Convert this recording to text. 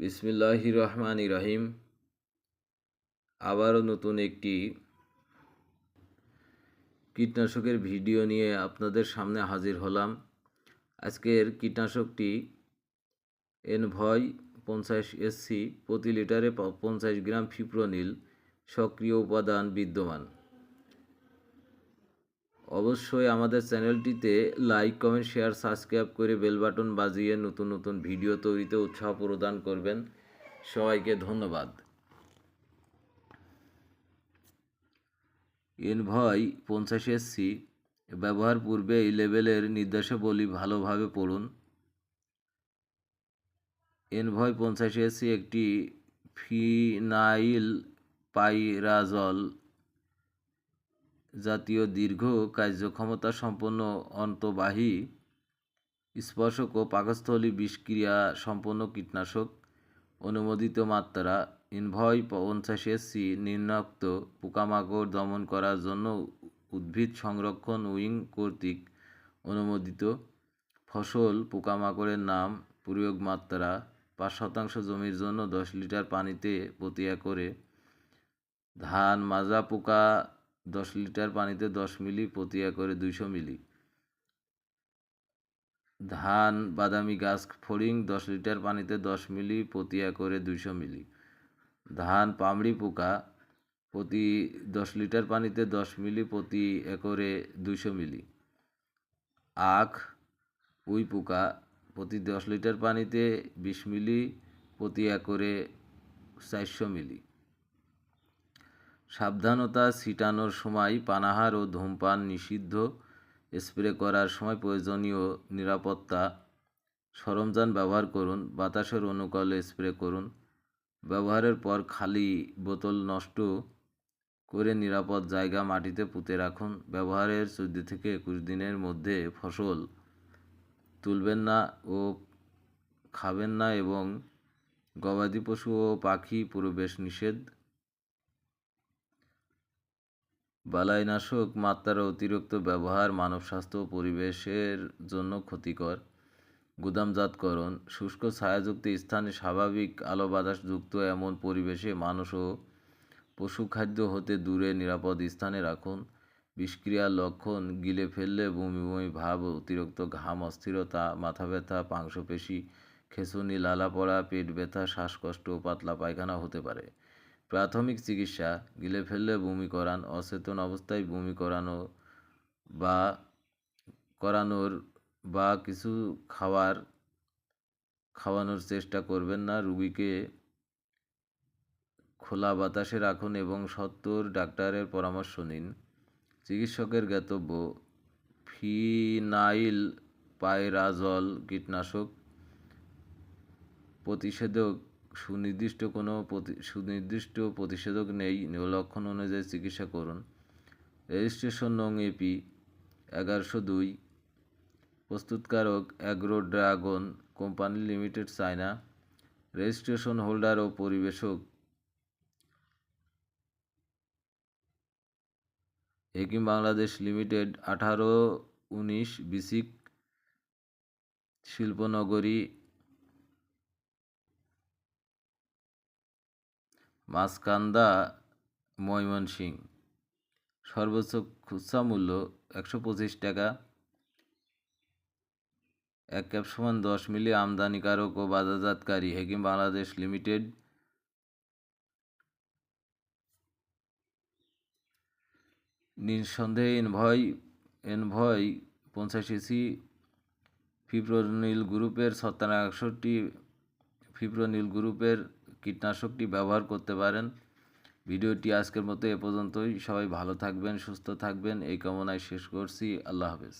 বিসমিল্লাহ রহমান ইরাহিম আবারও নতুন একটি কীটনাশকের ভিডিও নিয়ে আপনাদের সামনে হাজির হলাম। আজকের কীটনাশকটি এনভয় পঞ্চাশ এসসি প্রতি লিটারে পঞ্চাশ গ্রাম ফিপ্রোনিল সক্রিয় উপাদান বিদ্যমান। অবশ্যই আমাদের চ্যানেলটিতে লাইক কমেন্ট শেয়ার সাবস্ক্রাইব করে বেল বাটন বাজিয়ে নতুন নতুন ভিডিও তৈরিতে উৎসাহ প্রদান করবেন। সবাইকে ধন্যবাদ। এনভয় পঞ্চাশ এসসি ব্যবহার পূর্বে এই লেভেলের নির্দেশাবলী ভালোভাবে পড়ুন। এনভয় পঞ্চাশ এসসি একটি ফিনাইল পাইরাজল জাতীয় দীর্ঘ কার্যক্ষমতা সম্পন্ন অন্তবাহী স্পর্শক ও পাকস্থলী বিষক্রিয়া সম্পন্ন কীটনাশক অনুমোদিত মাত্রা ইনভয় পঞ্চাশ এসসি নিম্নোক্ত পোকামাকড় দমন করার জন্য উদ্ভিদ সংরক্ষণ উইং কর্তৃক অনুমোদিত ফসল পোকামাকড়ের নাম, প্রয়োগ মাত্রা, পাঁচ শতাংশ জমির জন্য দশ লিটার পানিতে প্রতি একরে ধান, মাজা পোকা দশ লিটার পানিতে দশ মিলি প্রতি একরে দুইশো মিলি। ধান, বাদামি গাছ ফড়িং, দশ লিটার পানিতে দশ মিলি প্রতি একরে দুইশো মিলি। ধান, পামড়ি পোকা, প্রতি দশ লিটার পানিতে দশ মিলি প্রতি একরে দুইশো মিলি। আখ, উই পোকা, প্রতি দশ লিটার পানিতে বিশ মিলি প্রতি একরে চারশো মিলি। সাবধানতা ছিটানোর সময় পানাহার ও ধূমপান নিষিদ্ধ। স্প্রে করার সময় প্রয়োজনীয় নিরাপত্তা সরঞ্জাম ব্যবহার করুন, বাতাসের অনুকূলে স্প্রে করুন। ব্যবহারের পর খালি বোতল নষ্ট করে নিরাপদ জায়গা মাটিতে পুঁতে রাখুন। ব্যবহারের চোদ্দ থেকে একুশ দিনের মধ্যে ফসল তুলবেন না ও খাবেন না এবং গবাদি পশু ও পাখি প্রবেশ নিষেধ। বালাইনাশক মাত্রার অতিরিক্ত ব্যবহার মানব স্বাস্থ্য ও পরিবেশের জন্য ক্ষতিকর। গুদামজাতকরণ, শুষ্ক ছায়াযুক্ত স্থানে স্বাভাবিক আলো বাতাসযুক্ত এমন পরিবেশে মানুষ ও পশু খাদ্য হতে দূরে নিরাপদ স্থানে রাখুন। বিষক্রিয়ার লক্ষণ, গিলে ফেললে বমি বমি ভাব, অতিরিক্ত ঘাম, অস্থিরতা, মাথা ব্যথা পাংশপেশি খেঁচুনি লালা পড়া, পেট ব্যথা, শ্বাসকষ্ট ও পাতলা পায়খানা হতে পারে। প্রাথমিক চিকিৎসা গিলে ফেললে বমি করান, অচেতন অবস্থায় বমি করানো বা করানোর বা কিছু খাওয়ার, খাওয়ানোর চেষ্টা করবেন না। রুগীকে খোলা বাতাসে রাখুন এবং সত্তর ডাক্তারের পরামর্শ নিন। চিকিৎসকের জ্ঞাতব্য, ফিনাইল পাইরাজল কীটনাশক প্রতিষেধক সুনির্দিষ্ট কোনো সুনির্দিষ্ট প্রতিষেধক নেই লক্ষণ অনুযায়ী চিকিৎসা করুন। রেজিস্ট্রেশন নং এপি এগারোশো দুই, প্রস্তুতকারক agro dragon company limited, China. Registration holder ও পরিবেশক হেকিম বাংলাদেশ লিমিটেড, আঠারো, উনিশ, বিসিক শিল্পনগরী মাছকান্দা ময়মনসিং। সর্বোচ্চ খুচরা মূল্য একশো পঁচিশ টাকা। এক ক্যাপ সমান দশ মিলি আমদানিকারক ও বাজারজাতকারী হেকিম বাংলাদেশ লিমিটেড। নিঃসন্দেহে এনভয় এনভয় পঞ্চাশ ইসি ফিপ্রোনিল গ্রুপের সত্তর ফিপ্রোনিল গ্রুপের কীটনাশকটি ব্যবহার করতে পারেন। ভিডিওটি আজকের মতো এ পর্যন্তই। সবাই ভালো থাকবেন, সুস্থ থাকবেন। এই কামনায় শেষ করছি। আল্লাহ হাফেজ।